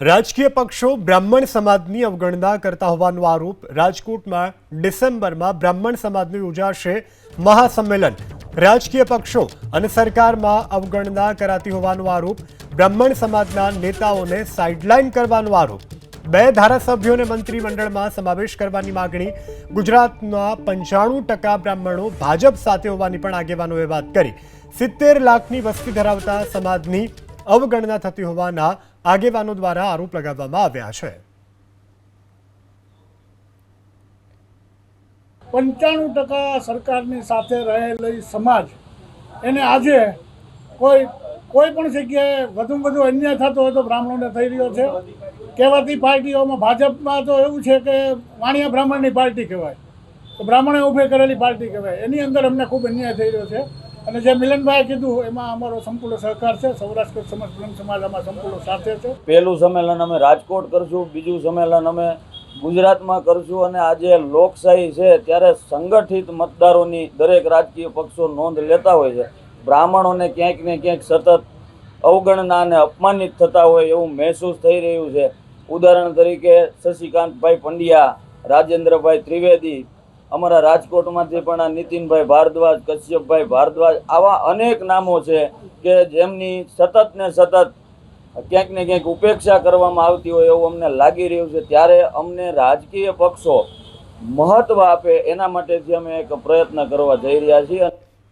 રાજકીય પક્ષો બ્રાહ્મણ સમાજની અવગણના કરતા હોવાનો આરોપ રાજકોટમાં ડિસેમ્બરમાં બ્રાહ્મણ સમાજનું યોજાશે મહાસંમેલન. રાજકીય પક્ષો અને સરકારમાં અવગણના કરાતી હોવાનો આરોપ બ્રાહ્મણ સમાજના નેતાઓને સાઇડલાઇન કરવાનો આરોપ. બે ધારાસભ્યોને મંત્રીમંડળમાં સમાવેશ કરવાની માગણી ગુજરાતના પંચાણું ટકા બ્રાહ્મણો ભાજપ સાથે હોવાની પણ આગેવાનોએ વાત કરી. સિત્તેર લાખની વસ્તી ધરાવતા સમાજની અવગણના થતી હોવાના આગેવાનો દ્વારા આરોપ લગાવવામાં આવ્યા છે. પંચાણું ટકા સરકારની સાથે રહેલી સમાજ, એને આજે કોઈ કોઈ પણ જગ્યાએ વધુ વધુ અન્યાય થતો હોય તો બ્રાહ્મણોને થઈ રહ્યો છે. કહેવાતી પાર્ટીઓમાં ભાજપમાં તો એવું છે કે વાણિયા બ્રાહ્મણની પાર્ટી કહેવાય. તો બ્રાહ્મણે ઊભી કરેલી પાર્ટી કહેવાય. એની અંદર અમને ખૂબ અન્યાય થઈ રહ્યો છે. અને જે મિલનભાઈએ કીધું, એમાં અમારો સંપૂર્ણ સહકાર છે. સૌરાષ્ટ્ર સમાજ, બ્રહ્મ સમાજ આમાં સંપૂર્ણ સાથે છે. પહેલું સંમેલન અમે રાજકોટ કરશું, બીજું સંમેલન અમે ગુજરાતમાં કરશું અને આજે લોકશાહી છે, ત્યારે સંગઠિત મતદારોની દરેક રાજકીય પક્ષો નોંધ લેતા હોય છે. બ્રાહ્મણોને ક્યાંક ને ક્યાંક સતત અવગણના અને અપમાનિત થતા હોય એવું મહેસૂસ થઈ રહ્યું છે. ઉદાહરણ તરીકે શશિકાંતભાઈ પંડ્યા, રાજેન્દ્રભાઈ ત્રિવેદી અમારા રાજકોટમાંથી પણ આ નીતિનભાઈ ભારદ્વાજ, કશ્યપભાઈ ભારદ્વાજ આવા અનેક નામો છે કે જેમની સતત ને સતત ક્યાંક ને ક્યાંક ઉપેક્ષા કરવામાં આવતી હોય એવું અમને લાગી રહ્યું છે. ત્યારે અમને રાજકીય પક્ષો મહત્વ આપે એના માટેથી અમે એક પ્રયત્ન કરવા જઈ રહ્યા છીએ.